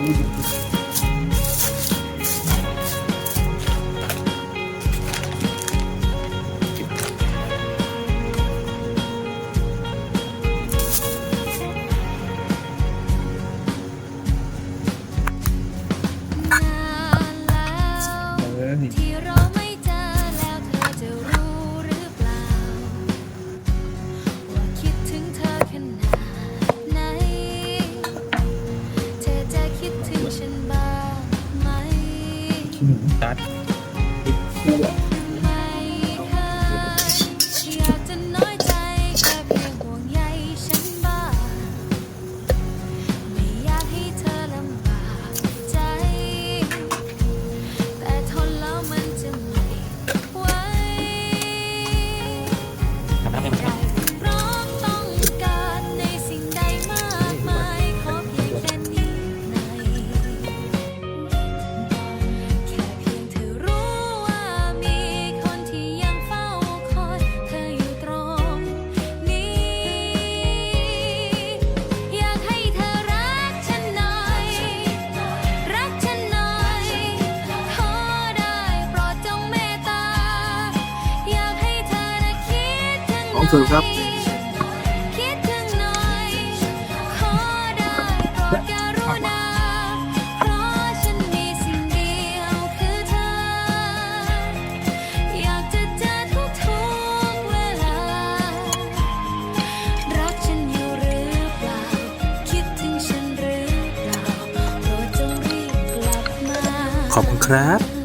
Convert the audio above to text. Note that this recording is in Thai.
будет. ตัดติดคั่ว ของเธอครับบคุณครับ